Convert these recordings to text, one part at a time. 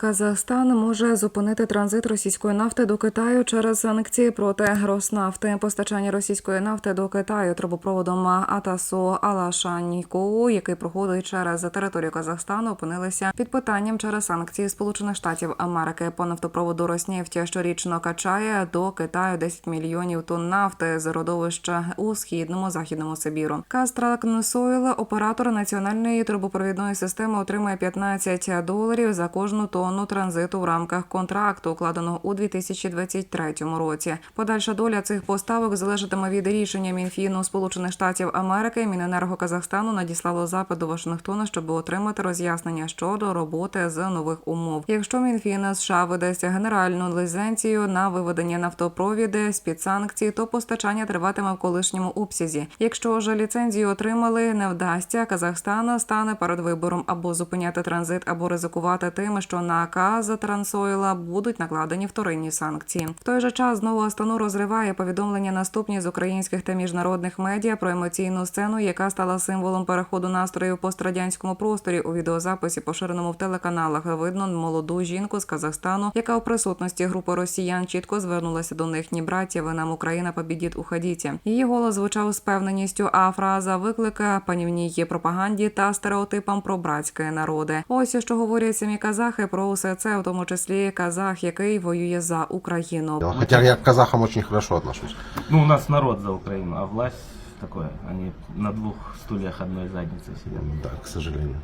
Казахстан може зупинити транзит російської нафти до Китаю через санкції проти Роснафти. Постачання російської нафти до Китаю трубопроводом Атасу Алашаніку, який проходить через територію Казахстану, опинилися під питанням через санкції Сполучених Штатів Америки. По нафтопроводу Роснефть щорічно качає до Китаю 10 мільйонів тонн нафти з родовища у східному західному Сибіру. Кастракнсойл, оператор національної трубопровідної системи, отримує 15 доларів за кожну тонну транзиту в рамках контракту, укладеного у 2023 році. Подальша доля цих поставок залежатиме від рішення Мінфіну Сполучених Штатів Америки. Міненерго Казахстану надіслало запит до Вашингтона, щоб отримати роз'яснення щодо роботи з нових умов. Якщо Мінфін США видасть генеральну ліцензію на виведення нафтопровіди з під санкцій, то постачання триватиме в колишньому обсязі. Якщо ж ліцензію отримали, не вдасться, Казахстан стане перед вибором або зупиняти транзит, або ризикувати тим, що на наказ Трансойла будуть накладені вторинні санкції. В той же час знову Астану розриває повідомлення наступні з українських та міжнародних медіа про емоційну сцену, яка стала символом переходу настроїв пострадянському просторі. У відеозаписі, поширеному в телеканалах, видно молоду жінку з Казахстану, яка у присутності групи росіян чітко звернулася до них. Ні братів, ви нам Україна побідіть, уходіть. Її голос звучав з певненістю, а фраза виклика панівній пропаганді та стереотипам про братське народи. Ось що говорять самі казахи про усе це, у тому числі казах, який воює за Україну. Хотя я к казахам очень хорошо отношусь. Ну, у нас народ за Украину, а власть такое. Они на двух стульях одной задницы сидят. Да, к сожалению.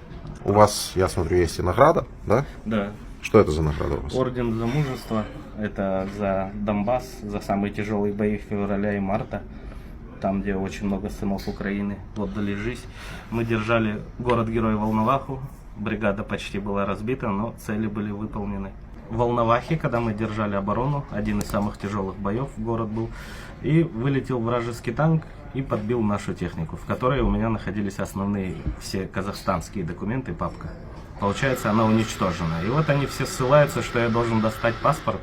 У вас, я смотрю, есть и награда, да? Да. Что это за награда у вас? Орден за мужество. Это за Донбасс, за самые тяжелые бои февраля и марта. Там, где очень много сынов Украины отдали жизнь. Мы держали город-герой Волноваху. Бригада почти была разбита, но цели были выполнены. В Волновахе, когда мы держали оборону, один из самых тяжелых боев город был, и вылетел вражеский танк и подбил нашу технику, в которой у меня находились основные все казахстанские документы, папка. Получается, она уничтожена. И вот они все ссылаются, что я должен достать паспорт,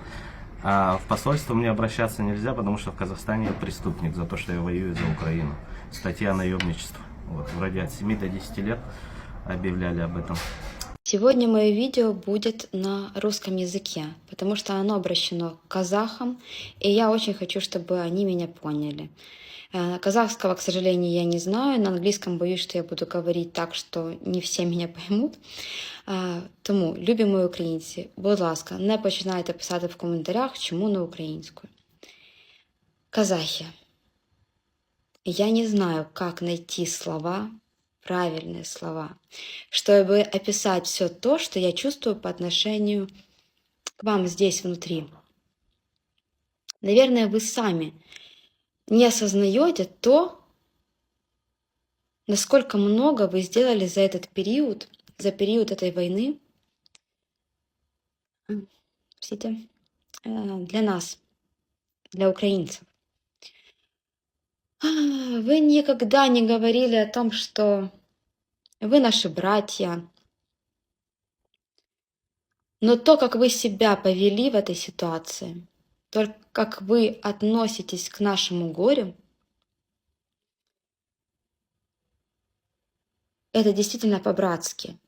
а в посольство мне обращаться нельзя, потому что в Казахстане я преступник за то, что я воюю за Украину. Статья наемничества. Вот, вроде от 7 до 10 лет объявляли об этом. Сегодня мое видео будет на русском языке, потому что оно обращено к казахам, и я очень хочу, чтобы они меня поняли. Э, Казахского, к сожалению, я не знаю, на английском боюсь, что я буду говорить так, что не все меня поймуть. Е, Тому, любі мої українці, будь ласка, не починайте писати в коментарях, чому не українською. Казахи, я не знаю, как найти слова, правильные слова, чтобы описать все то, что я чувствую по отношению к вам здесь внутри. Наверное, вы сами не осознаете то, насколько много вы сделали за этот период, за период этой войны, э, простите, э, для нас, для украинцев. А, Вы никогда не говорили о том, что вы наши братья. Но то, как вы себя повели в этой ситуации, то, как вы относитесь к нашему горю, это действительно по-братски.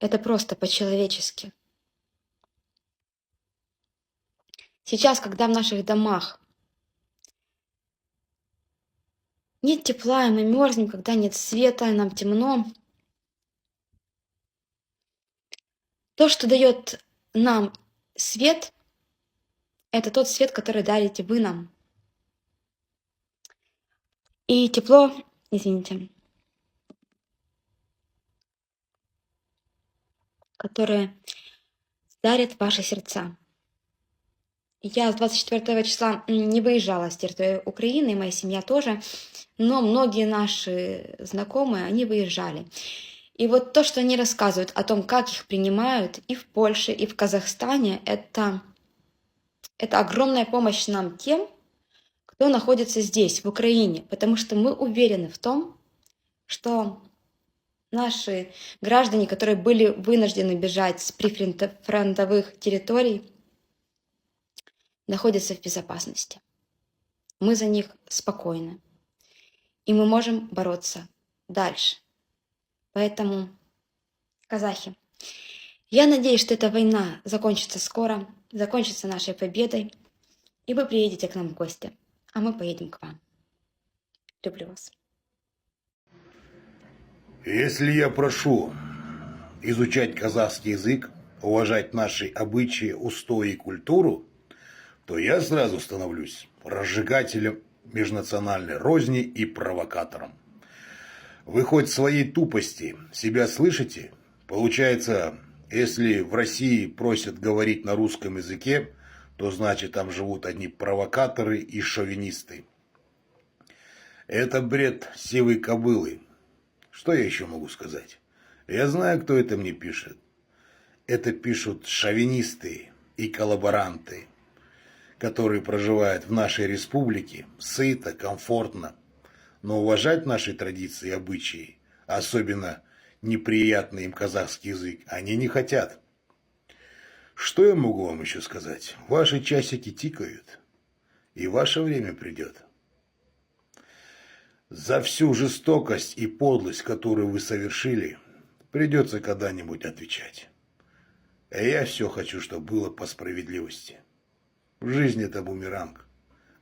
Это просто по-человечески. Сейчас, когда в наших домах нет тепла, и мы мерзнем, когда нет света, и нам темно, то, что дает нам свет, это тот свет, который дарите вы нам. И тепло, извините, которые дарят ваши сердца. Я с 24 числа не выезжала с территории Украины, и моя семья тоже, но многие наши знакомые, они выезжали. И вот то, что они рассказывают о том, как их принимают и в Польше, и в Казахстане, это, это огромная помощь нам тем, кто находится здесь, в Украине, потому что мы уверены в том, что наши граждане, которые были вынуждены бежать с прифронтовых территорий, находятся в безопасности. Мы за них спокойны. И мы можем бороться дальше. Поэтому, казахи, Я надеюсь, что эта война закончится скоро, закончится нашей победой, и вы приедете к нам в гости, а мы поедем к вам. Люблю вас. Если я прошу изучать казахский язык, уважать наши обычаи, устои и культуру, то я сразу становлюсь разжигателем межнациональной розни и провокатором. Вы хоть своей тупости себя слышите? Получается, если в России просят говорить на русском языке, то значит там живут одни провокаторы и шовинисты. Это бред сивой кобылы. Что я еще могу сказать? Я знаю, кто это мне пишет. Это пишут шовинисты и коллаборанты, которые проживают в нашей республике сыто, комфортно, но уважать наши традиции и обычаи, особенно неприятный им казахский язык, они не хотят. Что я могу вам еще сказать? Ваши часики тикают, и ваше время придет. За всю жестокость и подлость, которую вы совершили, придется когда-нибудь отвечать. А я все хочу, чтобы было по справедливости. В жизни это бумеранг.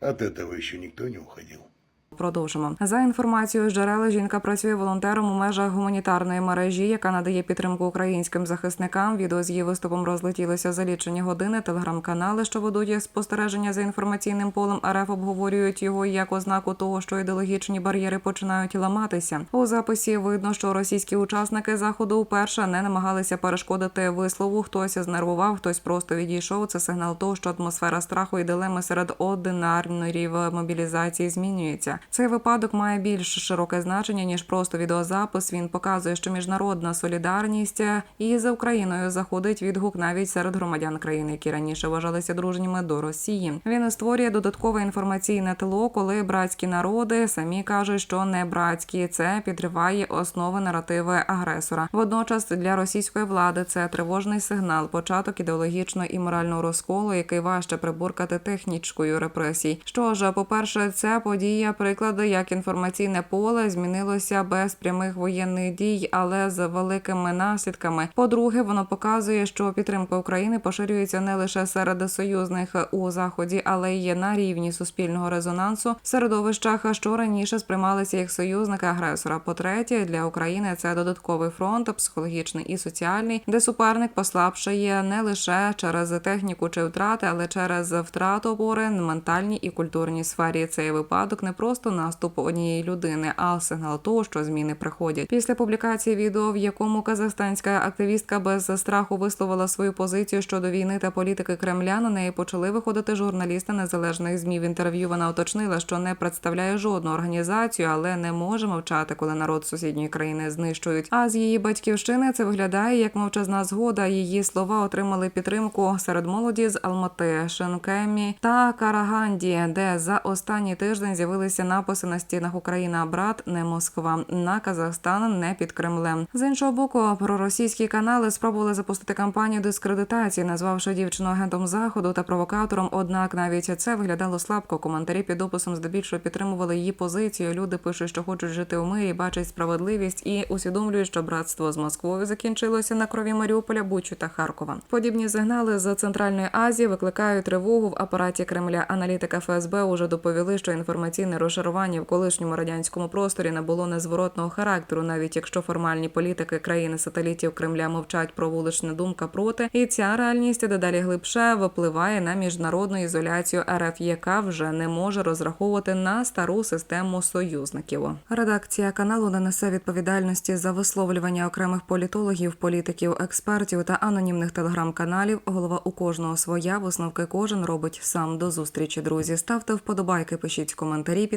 От этого еще никто не уходил. Продовжимо за інформацією джерела. Жінка працює волонтером у межах гуманітарної мережі, яка надає підтримку українським захисникам. Відео з її виступом розлетілося за лічені години. Телеграм-канали, що ведуть спостереження за інформаційним полем РФ, обговорюють його як ознаку того, що ідеологічні бар'єри починають ламатися. У записі видно, що російські учасники заходу вперше не намагалися перешкодити вислову. Хтось знервував, хтось просто відійшов. Це сигнал того, що атмосфера страху і дилеми серед одинарнерів мобілізації змінюється. Цей випадок має більш широке значення ніж просто відеозапис. Він показує, що міжнародна солідарність і за Україною заходить відгук навіть серед громадян країни, які раніше вважалися дружніми до Росії. Він створює додаткове інформаційне тло, коли братські народи самі кажуть, що не братські. Це підриває основи наративи агресора. Водночас для російської влади це тривожний сигнал, початок ідеологічного і морального розколу, який важче приборкати технічкою репресій. Що ж, по перше, це подія приклади, як інформаційне поле змінилося без прямих воєнних дій, але з великими наслідками. По-друге, воно показує, що підтримка України поширюється не лише серед союзних у заході, але й на рівні суспільного резонансу в середовищах, що раніше сприймалися як союзника агресора. По-третє, для України це додатковий фронт, психологічний і соціальний, де суперник послабшає не лише через техніку чи втрати, але через втрату опори на ментальній і культурній сфері. Цей випадок не просто наступ однієї людини, а сигнал того, що зміни приходять. Після публікації відео, в якому казахстанська активістка без страху висловила свою позицію щодо війни та політики Кремля, на неї почали виходити журналісти незалежних змі. В інтерв'ю вона уточнила, що не представляє жодну організацію, але не може мовчати, коли народ сусідньої країни знищують. А з її батьківщини це виглядає як мовчазна згода. Її слова отримали підтримку серед молоді з Алмати, Шенкемі та Караганді, де за останній тиждень з'явилися написи на стінах Україна, брат, не Москва, на Казахстан не під Кремлем. З іншого боку, проросійські канали спробували запустити кампанію дискредитації, назвавши дівчину агентом заходу та провокатором. Однак навіть це виглядало слабко. Коментарі під описом здебільшого підтримували її позицію. Люди пишуть, що хочуть жити у мирі, бачать справедливість і усвідомлюють, що братство з Москвою закінчилося на крові Маріуполя, Бучу та Харкова. Подібні сигнали з Центральної Азії викликають тривогу в апараті Кремля. Аналітика ФСБ уже доповіли, що інформаційне розшарування в колишньому радянському просторі не було незворотного характеру, навіть якщо формальні політики країни сателітів Кремля мовчать про вуличну думка проти, і ця реальність дедалі глибше впливає на міжнародну ізоляцію РФ, яка вже не може розраховувати на стару систему союзників. Редакція каналу не несе відповідальності за висловлювання окремих політологів, політиків, експертів та анонімних телеграм-каналів. Голова у кожного своя висновки кожен робить сам. До зустрічі, друзі. Ставте вподобайки, пишіть коментарі,